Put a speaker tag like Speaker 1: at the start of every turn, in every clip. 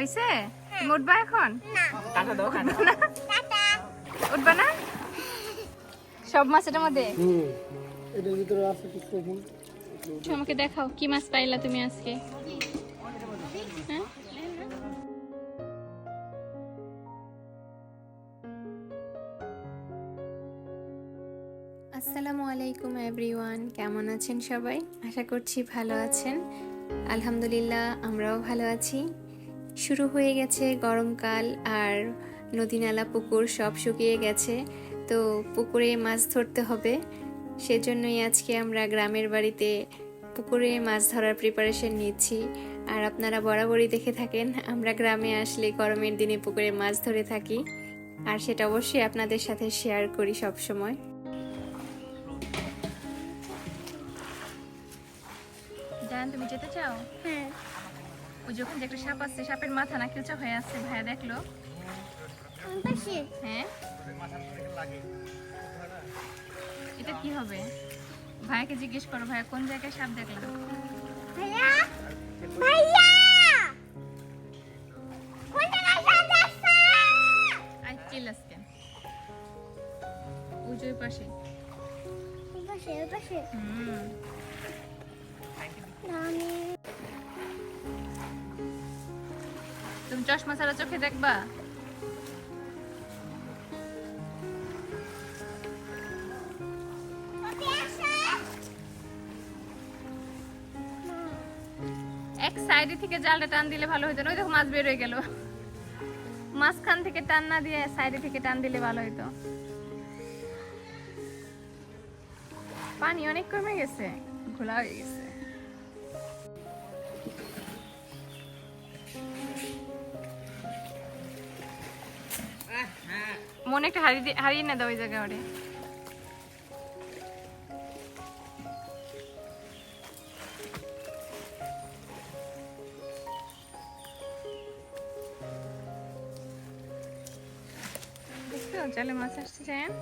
Speaker 1: হয়েছে তুমি উঠবা এখন?
Speaker 2: কাটা দাও কাটা
Speaker 1: উঠবা না? সব মাছ এটার মধ্যে?
Speaker 3: হুম। এটার ভিতরে আছে কিছু
Speaker 1: আমাকে দেখাও কি মাছ পাইলা তুমি আজকে? হ্যাঁ? আসসালামু আলাইকুম এভরিওয়ান কেমন আছেন সবাই? আশা করছি ভালো আছেন। আলহামদুলিল্লাহ আমরাও ভালো আছি। শুরু হয়ে গেছে গরমকাল আর নদী নালা পুকুর সব শুকিয়ে গেছে। তো পুকুরে মাছ ধরতে হবে। সেজন্যই আজকে আমরা গ্রামের বাড়িতে পুকুরে মাছ ধরার প্রিপারেশন নিচ্ছি। আর আপনারা বরাবরই দেখে থাকেন আমরা গ্রামে আসলে গরমের দিনে পুকুরে মাছ ধরে থাকি। আর সেটা অবশ্যই আপনাদের সাথে শেয়ার করি সব সময়। জান তুমি যেতে চাও?
Speaker 4: হ্যাঁ।
Speaker 1: ওই যখন যে একটা সাপ আছে সাপের মাথা না কিলচা হয়ে আছে ভাইয়া দেখল। হ্যাঁ? এটা কি হবে? ভাইয়াকে জিজ্ঞেস করো ভাইয়া কোন জায়গায় সাপ দেখলাম?
Speaker 4: ভাইয়া! ভাইয়া!
Speaker 1: ওই পাশে।
Speaker 4: পাশে পাশে।
Speaker 1: হুম। তুমি চশমা ছাড়া চোখে দেখবা? এক সাইডে থেকে জালটা টান দিলে ভালো হতো ওই দেখো মাছ বের হয়ে গেল। মাঝখান থেকে টান না দিয়ে সাইডে থেকে টান দিলে ভালো হতো পানি অনেক কমে গেছে, ঘোলা হয়ে গেছে। মনে একটা হারিয়ে হারিয়ে না দাও ওই জায়গা ওরে। জালে মাছ আসছে জায়ান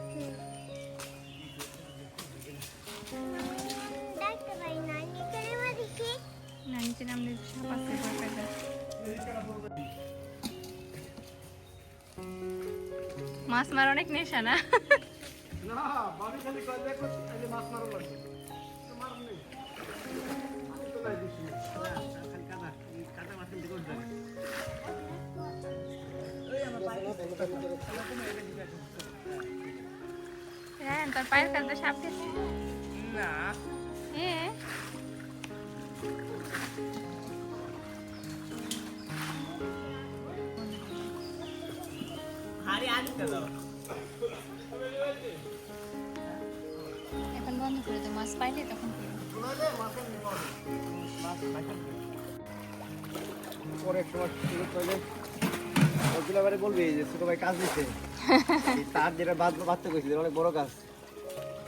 Speaker 4: দেখতে পাই না নিচে নেমে
Speaker 1: নামলে সাপ আছে
Speaker 3: এই কাদা মাছ দিকে উঠবে
Speaker 1: হ্যাঁ তোর পায়ের কাছে সাপ গেছে
Speaker 2: না।
Speaker 1: হ্যাঁ এখন বন্ধ করে তো মাছ পাইলে তখন
Speaker 3: পরে একটু মাছ শুরু ওগুলো এবারে বলবি যে ছোট ভাই কাজ দিচ্ছে তার যেটা বাদ বাঁধতে কইছিল অনেক বড় কাজ।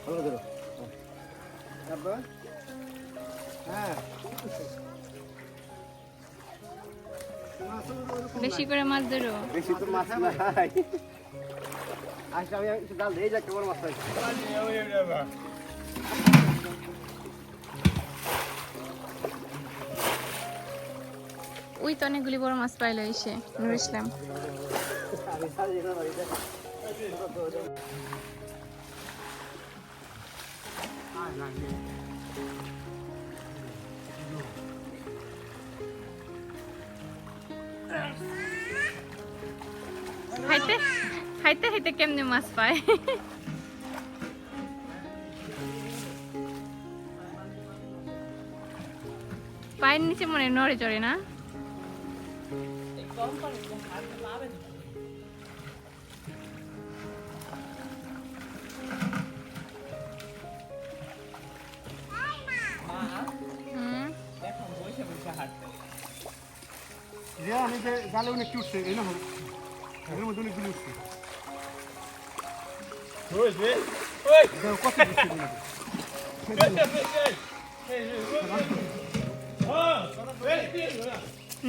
Speaker 3: ভালো তারপর? হ্যাঁ।
Speaker 1: বেশি করে মাছ ধরো।
Speaker 3: বেশি তো মাছ নাই। আজকে আমি দিয়ে মাছ
Speaker 1: ওই তো অনেকগুলি বড় মাছ পাইলো এসে নুর ইসলাম
Speaker 3: আমি
Speaker 1: খাইতে খাইতে কেমনে মাছ পায়? পায়ের নিচে মনে নড়ে চড়ে না?
Speaker 3: আমি যে জালে অনেক উঠছে এই না হোক এর মধ্যে অনেকগুলি উঠছে।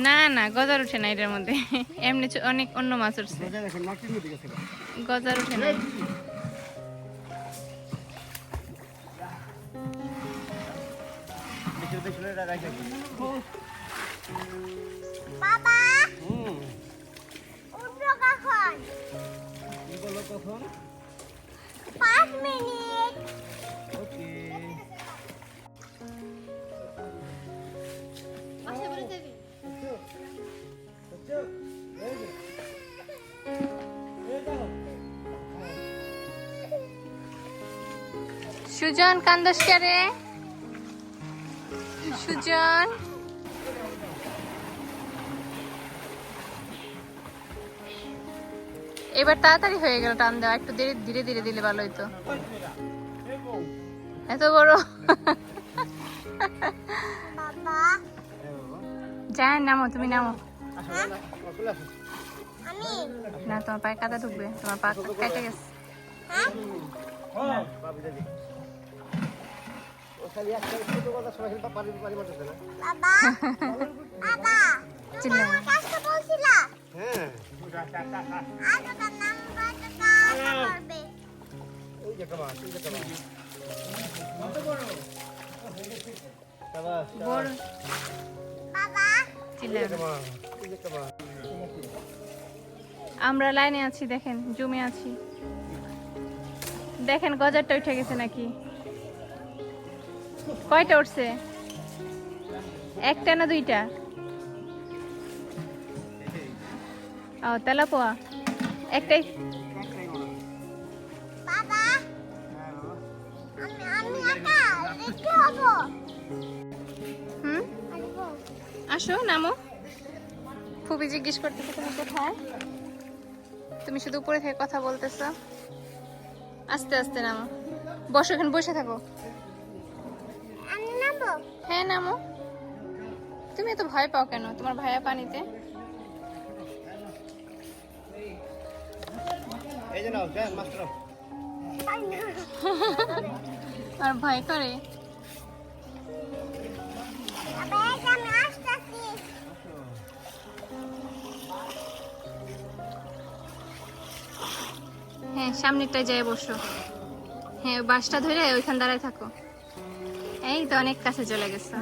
Speaker 1: না না গজার উঠে না এটার মধ্যে। এমনি অনেক অন্য মাছ উঠছে। গজার উঠে না
Speaker 4: বাবা! উঠবো কখন?
Speaker 3: কি বলো কখন
Speaker 4: পাঁচ মিনিট
Speaker 3: ওকে
Speaker 1: সুজন কান্দস রে? সুজন। এবার তাড়াতাড়ি হয়ে গেল টান দেওয়া একটু ধীরে ধীরে ধীরে দিলে ভালো হইতো। এত বড়।
Speaker 4: বাবা।
Speaker 1: যাই নামো তুমি নামো।
Speaker 3: না
Speaker 1: তোমার পায়ে কাদা ঢুকবে তোমার পা কেটে গেছে।
Speaker 4: হ্যাঁ?
Speaker 3: বাবু। না হ্যাঁ। ওই যে ওই যে
Speaker 1: বড়?
Speaker 4: বাবা।
Speaker 3: ওই যে
Speaker 1: আমরা লাইনে আছি দেখেন জমে আছি। দেখেন গজারটা উঠে গেছে নাকি? কয়টা উঠছে? একটা না দুইটা? ও তেলাপোয়া। একটাই। হুম? আসো নামো। খুবই জিজ্ঞেস করতেছো তুমি কোথায়? তুমি শুধু উপরে থেকে কথা বলতেছো। আস্তে আস্তে নামো। বসো এখানে বসে থাকো। হ্যাঁ নামো। তুমি এত ভয় পাও কেন? তোমার ভাইয়া পানিতে।
Speaker 3: এই যে নাও যাই মাস্টার
Speaker 1: আর ভয় করে। হ্যাঁ সামনেরটায় যেয়ে বসো। হ্যাঁ বাসটা ধরে ওইখান দাঁড়ায় থাকো। এই তো অনেক কাছে চলে গেছে।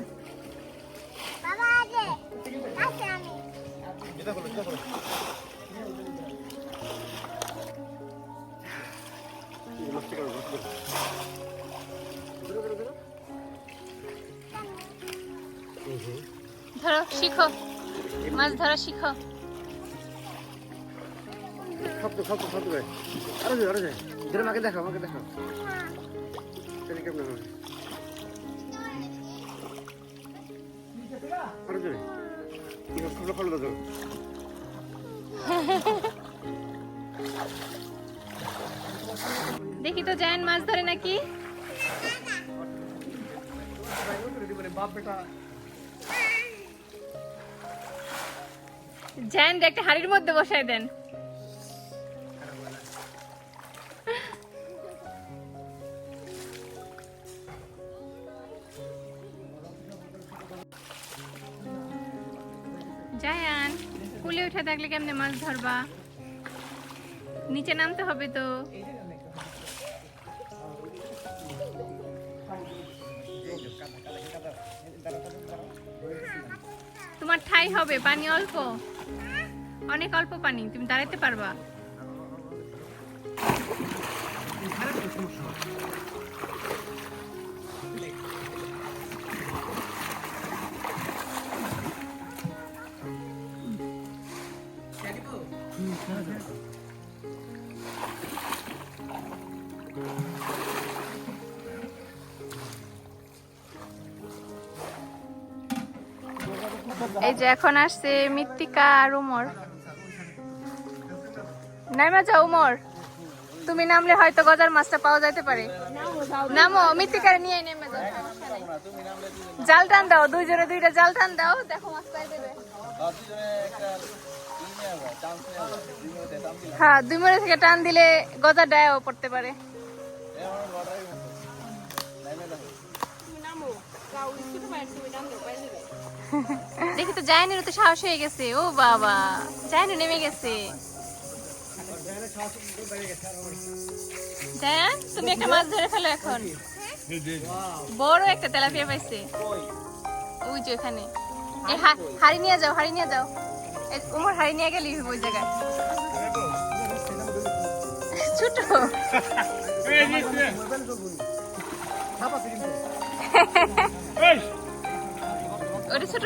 Speaker 4: বাবা আগে কাছে আমি।
Speaker 3: ধরো
Speaker 1: শিখো। মাছ ধরা শিখো।
Speaker 3: শব্দ শব্দ শব্দ করে আরও যাই আরও ধরে আমাকে দেখো আমাকে দেখো তাহলে কেমন হবে? আরও জোরে কি ফলো ফলো দাও
Speaker 1: দেখি তো জায়ান মাছ ধরে নাকি?
Speaker 3: বাপ বেটা।
Speaker 1: জায়ান একটা হাড়ির মধ্যে বসায় দেন। জায়ান কুলে উঠে থাকলে কেমনে মাছ ধরবা? নিচে নামতে হবে তো। তোমার ঠাই হবে, পানি অল্প। অনেক অল্প পানি তুমি দাঁড়াতে পারবা। এই যে এখন আসছে মৃত্তিকা আর উমর নাইমা যাও উমর তুমি নামলে হয়তো গজার মাছটা পাওয়া যাইতে পারে। নামো মৃত্তিকার নিয়ে নেমে যাও জাল টান দাও দুই দুইজনে দুইটা জাল টান দাও, দেখো মাছ পাই দেবে হ্যাঁ দুই মনে থেকে টান দিলে গজা ডায়ও পড়তে পারে। দেখি তো জায়নের তো সাহস হয়ে গেছে, ও বাবা। জায়নে নেমে গেছে। জায়ান তুমি একটা মাছ ধরে ফেলো এখন। বড় একটা তেলাপিয়া পাইছে। ওই যে ওখানে। এই হাড়ি নিয়ে যাও হাড়ি নিয়ে যাও। উমর হাড়ি নিয়ে গেলি ওই জায়গায়। ছোট। ওটা ছোট।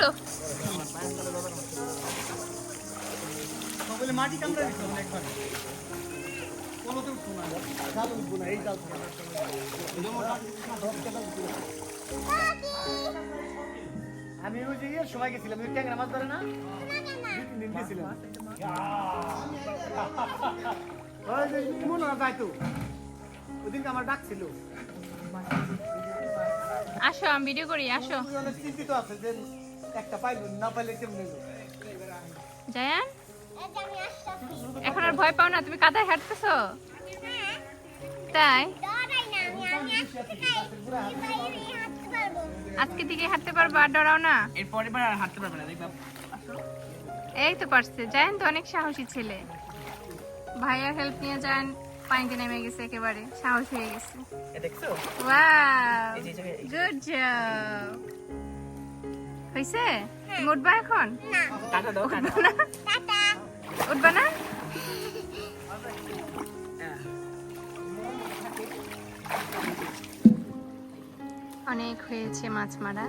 Speaker 3: সকলে মাটি কামড়া মানে একবার কোনোতে উঠবো না জাল উঠবো না। এই জাল আমি ওই যে সময় গেছিলাম ওই ট্যাংরা মাছ ধরে না? দিন গেছিলাম। ওই যে ইমন ওরা যাইতো ওদিনকে আমার ডাক ছিল।
Speaker 1: আসো আমি ভিডিও করি আসো।
Speaker 3: তুই চিন্তিত আছে যে একটা পাইলো না পাইলে কেমন
Speaker 1: জায়ান? এখন আর ভয় পাও না তুমি কাদায় হাঁটতেছো?
Speaker 4: হ্যাঁ
Speaker 1: তাই? আজকে দিকে হাঁটতে পারব আর ডরাও না।
Speaker 2: এরপরে আর হাঁটতে পারবে না দেখবা।
Speaker 1: এই তো পারছে। জায়ান তো অনেক সাহসী ছেলে। ভাইয়ার হেল্প নিয়ে যান পানিতে নেমে গেছে একেবারে সাহস হয়ে গেছে।
Speaker 2: এ দেখছ?
Speaker 1: ওয়াও। গুড জব হইছে? তুমি উঠবা এখন?
Speaker 4: না।
Speaker 2: দাও
Speaker 1: উঠবা না? অনেক হয়েছে মাছ মারা।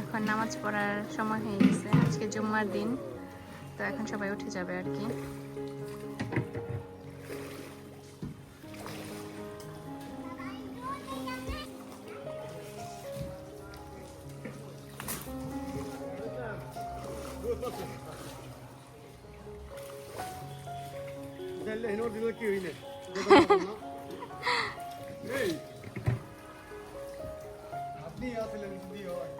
Speaker 1: এখন নামাজ পড়ার সময় হয়ে গেছে। আজকে জুম্মার দিন, তো এখন সবাই উঠে যাবে আর কি।
Speaker 3: হয়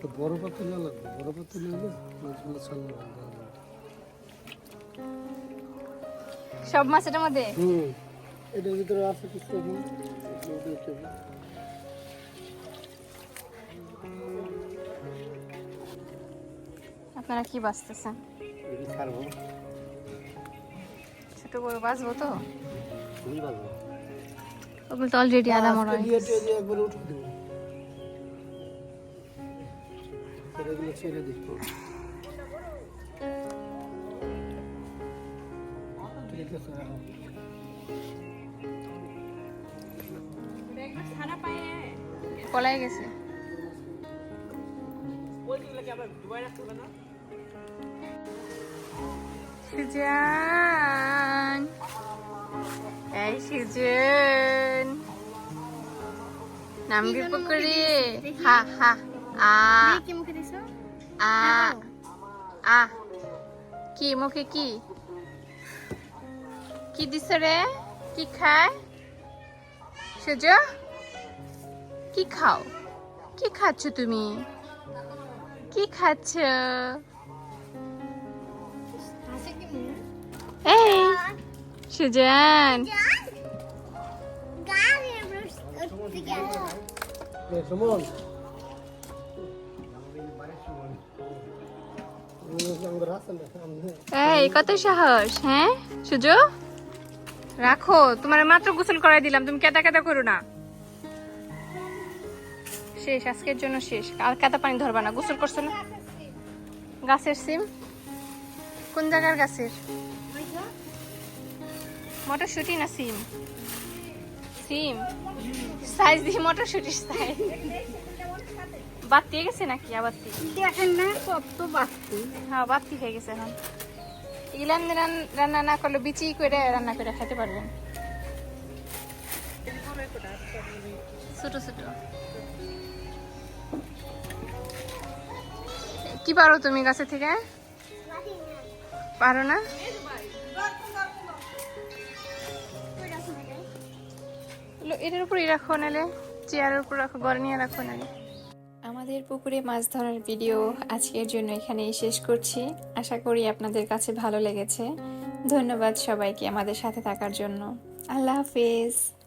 Speaker 5: তো বড় পাতিল লাগবে বড় পাতিল হলে মাছগুলো ছাড়লে
Speaker 1: সব মাছ এটার মধ্যে?
Speaker 5: হুম এটার ভিতরে আছে কিছু।
Speaker 1: আপনারা কি বাঁচতেছেন? ছোট বড় বাঁচবো তো?
Speaker 3: বাজবো
Speaker 1: ওগুলো তো অলরেডি আদা মরা হয়ে।
Speaker 5: দিয়ে একবারে উঠে দেবো। এগুলো ছেড়ে রাখো।
Speaker 1: পলাই গেছে।
Speaker 2: ওইগুলোকে
Speaker 1: এই সুজন নামবি পুকুরে হা হা আ আ আ কি মুখে কি কি দিছ রে কি খায় সুজ কি খাও কি খাচ্ছ তুমি কি খাচ্ছ এই
Speaker 5: সামনে
Speaker 1: এই, কত সাহস হ্যাঁ? সুজো? রাখো, তোমার মাত্র গোসল করাই দিলাম, তুমি কেদা কেদা করো না। শেষ, আজকের জন্য শেষ। আর কেদা পানি ধরবা না, গোসল করছ না? গাছের সিম? কোন জায়গার গাছের? মটরশুটি না সিম? সিম। সাইজ দিয়ে মটরশুটির সাইজ। বাতি গেছে নাকি? আবার
Speaker 4: দেখেন না কত বাচ্চা
Speaker 1: হ্যাঁ বাতি হয়ে গেছে এখন। ইলান রান্না না করলে বিচি করে রান্না করে খেতে পারবেন। ছোট ছোট। কি পারো তুমি গাছে থেকে? পারো না? এটার উপর রাখো নালে, চেয়ারের উপর রাখো গড়ে নিয়ে রাখো নালে। আমাদের পুকুরে মাছ ধরার ভিডিও আজকের জন্য এখানেই শেষ করছি। আশা করি আপনাদের কাছে ভালো লেগেছে। ধন্যবাদ সবাইকে আমাদের সাথে থাকার জন্য। আল্লাহ হাফিজ।